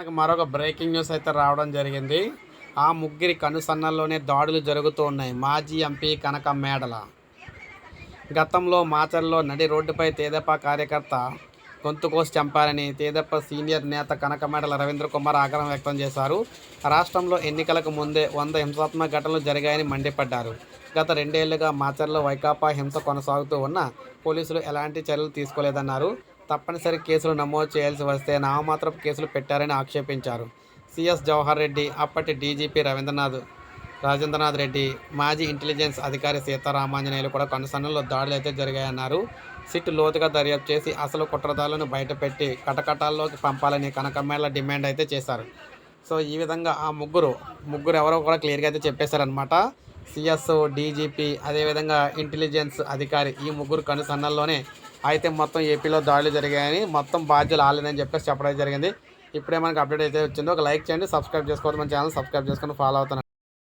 మనకు మరొక breaking news అయితే రావడం జరిగింది. ఆ ముగ్గురి కనుసన్నల్లోనే దాడులు జరుగుతూ ఉన్నాయి. మాజీ ఎంపీ కనక మేడల. గతంలో మాచర్లో నడి రోడ్డుపై తేదప్ప కార్యకర్త గొంతు కోసి చంపారని తేదప్ప సీనియర్ నేత కనకమేడల రవీంద్ర కుమార్ ఆగ్రహం వ్యక్తం చేశారు. రాష్ట్రంలో ఎన్నికలకు ముందే వంద హింసాత్మక ఘటనలు జరిగాయని మండిపడ్డారు. గత రెండేళ్ళుగా మాచర్లో వైకాపా హింస కొనసాగుతూ ఉన్న పోలీసులు ఎలాంటి చర్యలు తీసుకోలేదన్నారు. తప్పనిసరి కేసులు నమోదు చేయాల్సి వస్తే నామమాత్రపు కేసులు పెట్టారని ఆక్షేపించారు. సిఎస్ జవహర్ రెడ్డి అప్పటి డీజీపీ రవీంద్రనాథ్ రాజేంద్రనాథ్ రెడ్డి మాజీ ఇంటెలిజెన్స్ అధికారి సీతారామాంజనేయులు కూడా కొనసాగంలో దాడులు అయితే జరిగాయన్నారు. సిట్ లోతుగా దర్యాప్తు చేసి అసలు కుట్రదారులను బయటపెట్టి కటకటాల్లోకి పంపాలని కనకమేళ డిమాండ్ అయితే చేశారు. సో ఈ విధంగా ఆ ముగ్గురు ముగ్గురు ఎవరో కూడా క్లియర్గా అయితే చెప్పేశారనమాట సిఎస్ఓ డీజీపీ అదేవిధంగా ఇంటెలిజెన్స్ అధికారి ఈ ముగ్గురు కనుసన్నల్లోనే అయితే మొత్తం ఏపీలో దాడులు జరిగాయని మొత్తం బాధ్యులు ఆలేదని చెప్పేసి చెప్పడం జరిగింది. ఇప్పుడే మనకి అప్డేట్ అయితే వచ్చింది. ఒక లైక్ చేయండి సబ్స్క్రైబ్ చేసుకోవద్దు. మన ఛానల్ సబ్స్క్రైబ్ చేసుకొని ఫాలో అవుతాను.